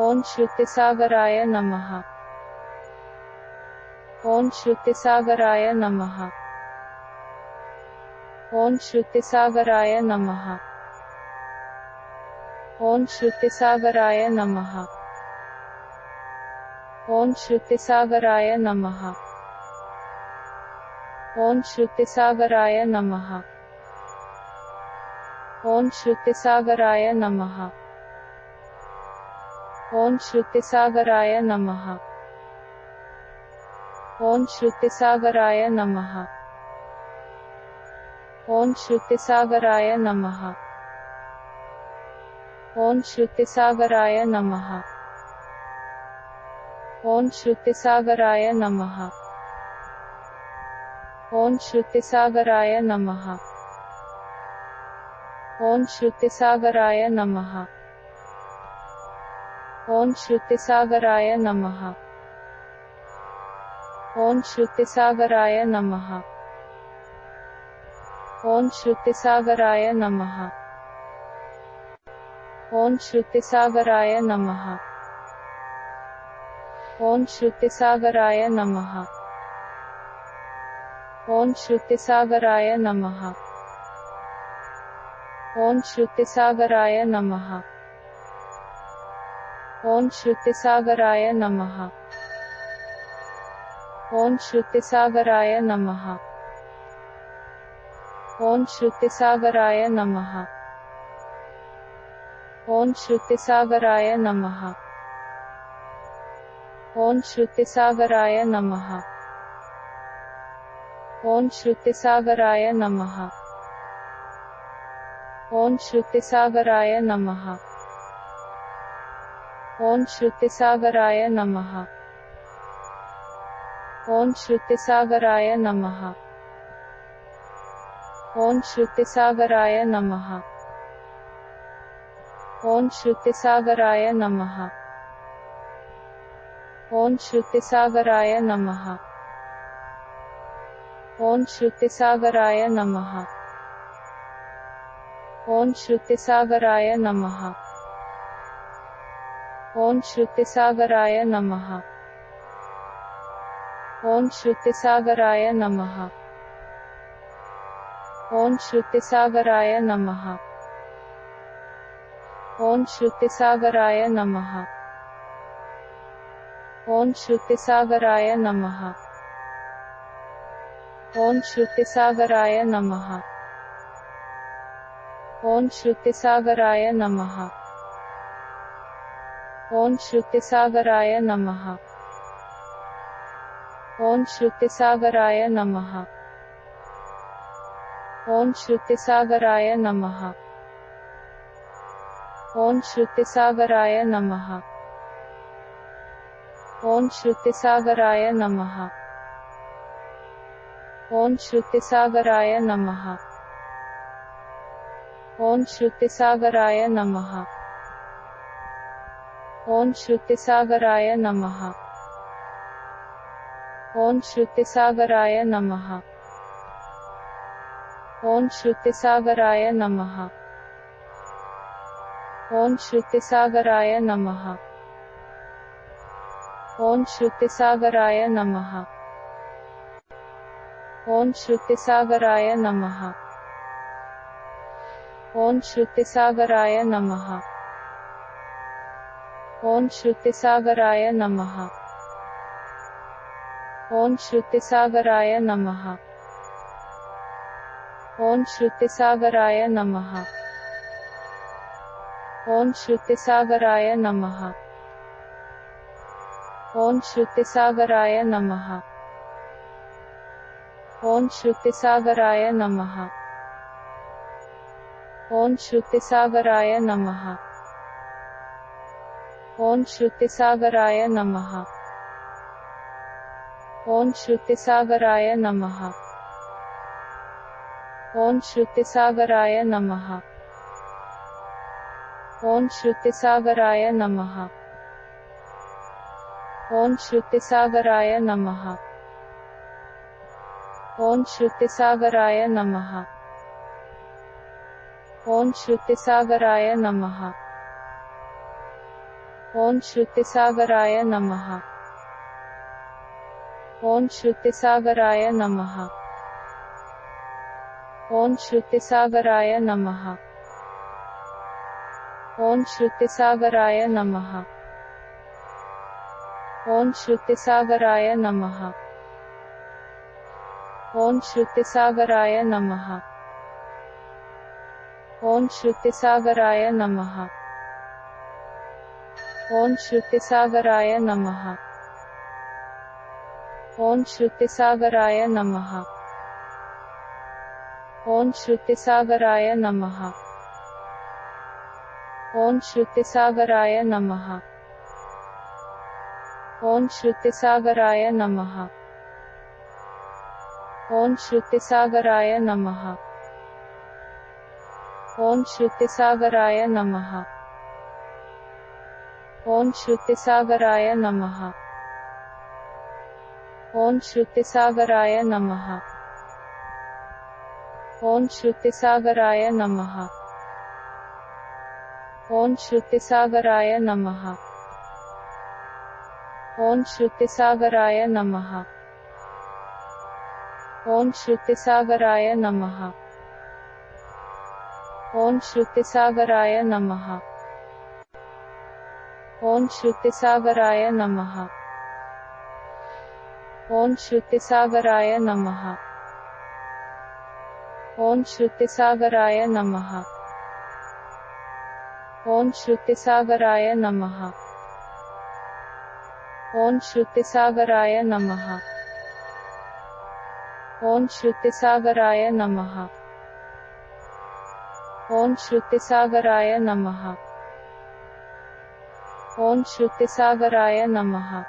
ॐ श्रुतिसागराय नमः। ॐ श्रुतिसागराय नमः। ॐ श्रुतिसागराय नमः। ॐ श्रुतिसागराय नमः। ॐ श्रुतिसागराय नमः। ॐ श्रुतिसागराय नमः। ॐ श्रुतिसागराय नमः। ॐ श्रुतिसागराय नमः ॐ श्रुतिसागराय नमः ॐ श्रुतिसागराय नमः ॐ श्रुतिसागराय नमः ॐ श्रुतिसागराय नमः ॐ श्रुतिसागराय नमः ॐ श्रुतिसागराय नमः ॐ श्रुतिसागराय नमः। ॐ श्रुतिसागराय नमः। ॐ श्रुतिसागराय नमः। ॐ श्रुतिसागराय नमः। ॐ श्रुतिसागराय नमः। ॐ श्रुतिसागराय नमः। ॐ श्रुतिसागराय नमः। ॐ श्रुतिसागराय नमः ॐ श्रुतिसागराय नमः ॐ श्रुतिसागराय नमः ॐ श्रुतिसागराय नमः ॐ श्रुतिसागराय नमः ॐ श्रुतिसागराय नमः ॐ श्रुतिसागराय नमः ॐ श्रुतिसागराय नमः ॐ श्रुतिसागराय नमः ॐ श्रुतिसागराय नमः ॐ श्रुतिसागराय नमः ॐ श्रुतिसागराय नमः ॐ श्रुतिसागराय नमः ॐ श्रुतिसागराय नमः ॐ श्रुतिसागराय नमः ॐ श्रुतिसागराय नमः ॐ श्रुतिसागराय नमः ॐ श्रुतिसागराय नमः ॐ श्रुतिसागराय नमः ॐ श्रुतिसागराय नमः ॐ श्रुतिसागराय नमः ॐ श्रुतिसागराय नमः। ॐ श्रुतिसागराय नमः। ॐ श्रुतिसागराय नमः। ॐ श्रुतिसागराय नमः। ॐ श्रुतिसागराय नमः। ॐ श्रुतिसागराय नमः। ॐ श्रुतिसागराय नमः। ॐ श्रुतिसागराय नमः। ॐ श्रुतिसागराय नमः। ॐ श्रुतिसागराय नमः। ॐ श्रुतिसागराय नमः। ॐ श्रुतिसागराय नमः। ॐ श्रुतिसागराय नमः। ॐ श्रुतिसागराय नमः। ॐ श्रुतिसागराय नमः। ॐ श्रुतिसागराय नमः। ॐ श्रुतिसागराय नमः। ॐ श्रुतिसागराय नमः। ॐ श्रुतिसागराय नमः। ॐ श्रुतिसागराय नमः। ॐ श्रुतिसागराय नमः। ॐ श्रुतिसागराय नमः। ॐ श्रुतिसागराय नमः। ॐ श्रुतिसागराय नमः। ॐ श्रुतिसागराय नमः। ॐ श्रुतिसागराय नमः। ॐ श्रुतिसागराय नमः। ॐ श्रुतिसागराय नमः। ॐ श्रुतिसागराय नमः ॐ श्रुतिसागराय नमः ॐ श्रुतिसागराय नमः ॐ श्रुतिसागराय नमः ॐ श्रुतिसागराय नमः ॐ श्रुतिसागराय नमः ॐ श्रुतिसागराय नमः ॐ श्रुतिसागराय नमः। ॐ श्रुतिसागराय नमः। ॐ श्रुतिसागराय नमः। ॐ श्रुतिसागराय नमः। ॐ श्रुतिसागराय नमः। ॐ श्रुतिसागराय नमः। ॐ श्रुतिसागराय नमः। ओम श्रुतिसागराय नमः ओम श्रुतिसागराय नमः ओम श्रुतिसागराय नमः ओम श्रुतिसागराय नमः ओम श्रुतिसागराय नमः ओम श्रुतिसागराय नमः ओम श्रुतिसागराय नमः ॐ श्रुतिसागराय नमः ॐ श्रुतिसागराय नमः ॐ श्रुतिसागराय नमः ॐ श्रुतिसागराय नमः ॐ श्रुतिसागराय नमः ॐ श्रुतिसागराय नमः ॐ श्रुतिसागराय नमः ओम श्रुतिसागराय नमः।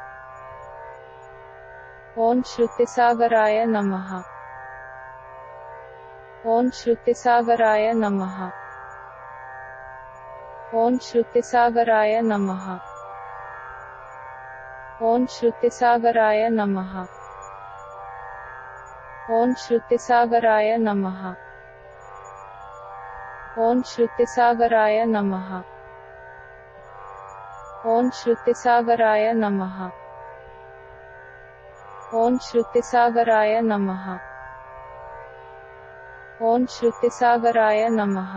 ओम श्रुतिसागराय नमः। ओम श्रुतिसागराय नमः। ओम श्रुतिसागराय नमः। ओम श्रुतिसागराय नमः। ओम श्रुतिसागराय नमः। ओम श्रुतिसागराय नमः। ॐ श्रुतिसागराय नमः ॐ श्रुतिसागराय नमः ॐ श्रुतिसागराय नमः